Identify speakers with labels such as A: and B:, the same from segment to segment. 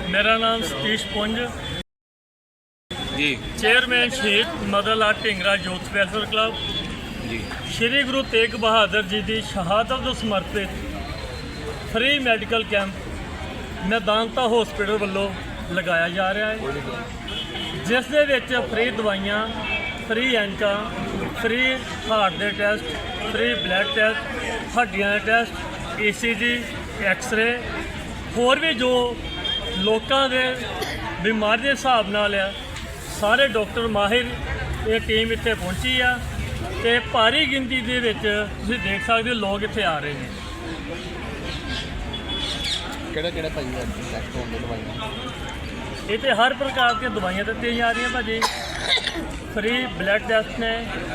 A: ਮੇਰਾ ਨਾਮ Satish Punj.
B: Ji.
A: Chairman Shaheed Madan Lal Dhingra youth welfare club.
B: Ji.
A: Shri Guru Tegh Bahadur ji ਦੀ ਸ਼ਹਾਦਤ ਨੂੰ ਸਮਰਪਿਤ free medical camp Medanta hospital ਵੱਲੋਂ ਲਗਾਇਆ ਜਾ ਰਿਹਾ ਹੈ। ਜਿਸ ਦੇ ਵਿੱਚ ਫ੍ਰੀ ਦਵਾਈਆਂ ਫ੍ਰੀ ਐਂਕਾਂ ਫ੍ਰੀ ਹਾਰਟ ਦੇ ਟੈਸਟ ਫ੍ਰੀ ਬਲੱਡ ਟੈਸਟ ਹੱਡੀਆਂ ਦੇ ਟੈਸਟ ਈਸੀਜੀ ਐਕਸ-ਰੇ ਹੋਰ ਵੀ ਜੋ ਲੋਕਾਂ ਦੇ ਬਿਮਾਰੀ ਦੇ ਹਿਸਾਬ ਨਾਲ ਆ। ਸਾਰੇ ਡਾਕਟਰ ਮਾਹਿਰ ਇਹ ਟੀਮ ਇੱਥੇ ਪਹੁੰਚੀ ਆ ਤੇ ਭਾਰੀ ਗਿਣਤੀ ਦੇ ਵਿੱਚ ਤੁਸੀਂ ਦੇਖ ਸਕਦੇ ਹੋ ਲੋਕ ਇੱਥੇ ਆ ਰਹੇ ਨੇ।
C: ਕਿਹੜੇ ਕਿਹੜੇ ਭਾਈ ਟੈਸਟ ਹੋਣ ਦੇ ਦਵਾਈਆਂ?
A: ਇੱਥੇ ਹਰ ਪ੍ਰਕਾਰ ਦੀਆਂ ਦਵਾਈਆਂ ਦਿੱਤੀਆਂ ਜਾ ਰਹੀਆਂ ਭਾਜੀ। ਫ੍ਰੀ ਬਲੱਡ ਟੈਸਟ ਨੇ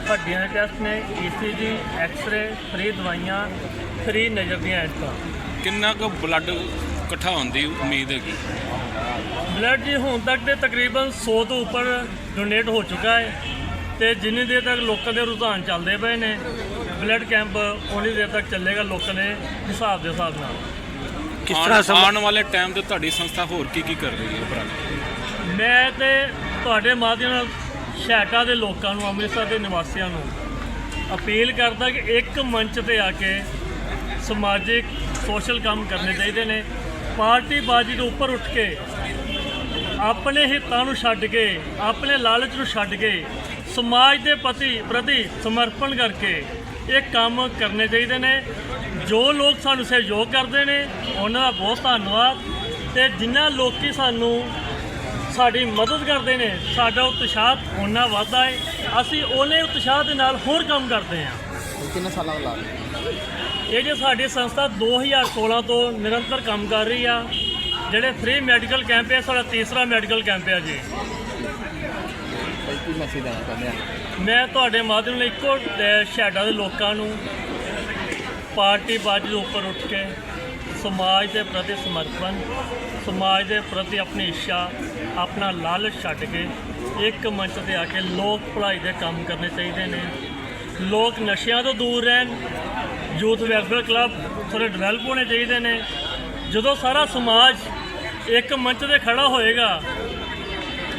A: ਹੱਡੀਆਂ ਦੇ ਟੈਸਟ ਨੇ ਈਸੀਜੀ ਐਕਸ-ਰੇ ਫ੍ਰੀ ਦਵਾਈਆਂ ਫ੍ਰੀ ਨਜ਼ਰ ਦੀਆਂ ਐਂਕਾਂ
B: ਕਿੰਨਾ ਕੁ ਬਲੱਡ ਇਕੱਠਾ ਹੋਣ ਦੀ ਉਮੀਦ ਹੈਗੀ।
A: ਬਲੱਡ ਜੀ ਹੁਣ ਤੱਕ ਦੇ ਤਕਰੀਬਨ 100 ਤੋਂ ਉੱਪਰ ਡੋਨੇਟ ਹੋ ਚੁੱਕਾ ਹੈ ਤੇ ਜਿੰਨੀ ਦੇਰ ਤੱਕ ਲੋਕਾਂ ਦੇ ਰੁਝਾਨ ਚੱਲਦੇ ਪਏ ਨੇ ਬਲੱਡ ਕੈਂਪ ਉਨੀ ਦੇਰ ਤੱਕ ਚੱਲੇਗਾ ਲੋਕਾਂ ਦੇ ਹਿਸਾਬ ਦੇ ਹਿਸਾਬ ਨਾਲ।
B: ਕਿਸ ਤਰ੍ਹਾਂ ਆਉਣ ਵਾਲੇ ਟਾਈਮ ਤੇ ਤੁਹਾਡੀ ਸੰਸਥਾ ਹੋਰ ਕੀ ਕੀ ਕਰ ਰਹੀ ਹੈ ਭਰਾ
A: ਮੈਂ ਤੇ ਤੁਹਾਡੇ ਮਾਧਿਅਮ ਨਾਲ ਸ਼ੈਟਾ ਦੇ ਲੋਕਾਂ ਨੂੰ ਅੰਮ੍ਰਿਤਸਰ ਦੇ ਨਿਵਾਸੀਆਂ ਨੂੰ ਅਪੀਲ ਕਰਦਾ ਕਿ ਇੱਕ ਮੰਚ ਤੇ ਆ ਕੇ ਸਮਾਜਿਕ ਸੋਸ਼ਲ ਕੰਮ ਕਰਨੇ ਚਾਹੀਦੇ ਨੇ। ਪਾਰਟੀ ਬਾਜੀ ਤੋਂ ਉੱਪਰ ਉੱਠ ਕੇ ਆਪਣੇ ਹਿੱਤਾਂ ਨੂੰ ਛੱਡ ਕੇ, ਆਪਣੇ ਲਾਲਚ ਨੂੰ ਛੱਡ ਕੇ, ਸਮਾਜ ਦੇ ਪ੍ਰਤੀ ਪ੍ਰਤੀ ਸਮਰਪਣ ਕਰਕੇ ਇਹ ਕੰਮ ਕਰਨੇ ਚਾਹੀਦੇ ਨੇ। ਜੋ ਲੋਕ ਸਾਨੂੰ ਸਹਿਯੋਗ ਕਰਦੇ ਨੇ, ਉਹਨਾਂ ਦਾ ਬਹੁਤ ਧੰਨਵਾਦ। ਤੇ ਜਿਨ੍ਹਾਂ ਲੋਕੀ ਸਾਨੂੰ ਸਾਡੀ ਮਦਦ ਕਰਦੇ ਨੇ, ਸਾਡਾ ਉਤਸ਼ਾਹ ਉਹਨਾਂ ਵੱਧਦਾ ਹੈ ਅਸੀਂ ਉਹਨੇ ਉਤਸ਼ਾਹ ਦੇ ਨਾਲ ਹੋਰ ਕੰਮ ਕਰਦੇ ਹਾਂ।
C: ਕਿੰਨੇ ਸਾਲਾਂ ਦਾ ਲਾਜ
A: ਇਹ ਜੋ ਸਾਡੀ ਸੰਸਥਾ 2016 ਤੋਂ ਨਿਰੰਤਰ ਕੰਮ ਕਰ ਰਹੀ ਆ ਜਿਹੜੇ ਫ੍ਰੀ ਮੈਡੀਕਲ ਕੈਂਪ ਹੈ ਸਾਡਾ ਤੀਸਰਾ ਮੈਡੀਕਲ ਕੈਂਪ ਹੈ ਜੀ। ਮੈਂ ਤੁਹਾਡੇ ਮਾਧਿਅਮ ਨਾਲ ਇੱਕੋ ਸ਼ੈਡਾਂ ਦੇ ਲੋਕਾਂ ਨੂੰ ਪਾਰਟੀ ਬਾਜੀ ਦੇ ਉੱਪਰ ਉੱਠ ਕੇ ਸਮਾਜ ਦੇ ਪ੍ਰਤੀ ਸਮਰਪਣ ਸਮਾਜ ਦੇ ਪ੍ਰਤੀ ਆਪਣੀ ਇੱਛਾ ਆਪਣਾ ਲਾਲਚ ਛੱਡ ਕੇ ਇੱਕ ਮੰਚ ਤੇ ਆ ਕੇ ਲੋਕ ਭਲਾਈ ਦੇ ਕੰਮ ਕਰਨੇ ਚਾਹੀਦੇ ਨੇ। ਲੋਕ ਨਸ਼ਿਆਂ ਤੋਂ ਦੂਰ ਰਹਿਣ ਯੂਥ ਵੈਲਫੇਅਰ ਕਲੱਬ ਥੋੜੇ ਡਿਵੈਲਪ ਹੋਣੇ ਚਾਹੀਦੇ ਨੇ। ਜਦੋਂ ਸਾਰਾ ਸਮਾਜ ਇੱਕ ਮੰਚ ਤੇ ਖੜਾ ਹੋਏਗਾ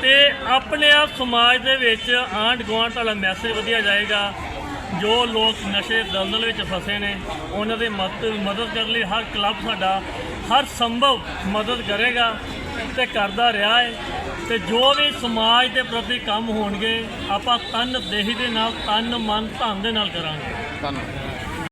A: ਤੇ ਆਪਣੇ ਆਪ ਸਮਾਜ ਦੇ ਵਿੱਚ ਆਂਢ ਗੁਆਂਢ ਵਾਲਾ ਮੈਸੇਜ ਵਧੀਆ ਜਾਏਗਾ। ਜੋ ਲੋਕ ਨਸ਼ੇ ਦਲਦਲ ਵਿੱਚ ਫਸੇ ਨੇ, ਉਹਨਾਂ ਦੇ ਮਦਦ ਮਦਦ ਕਰਨ ਲਈ ਹਰ ਕਲੱਬ ਸਾਡਾ, ਹਰ ਸੰਭਵ ਮਦਦ ਕਰੇਗਾ ਤੇ ਕਰਦਾ ਰਿਹਾ ਹੈ ਤੇ ਜੋ ਵੀ ਸਮਾਜ ਦੇ ਪ੍ਰਤੀ ਕੰਮ ਹੋਣਗੇ, ਆਪਾਂ ਤਨ ਦੇਹੀ ਦੇ ਨਾਲ ਤਨ ਮਨ ਧਨ ਦੇ ਨਾਲ ਕਰਾਂਗੇ।
C: ਧੰਨਵਾਦ।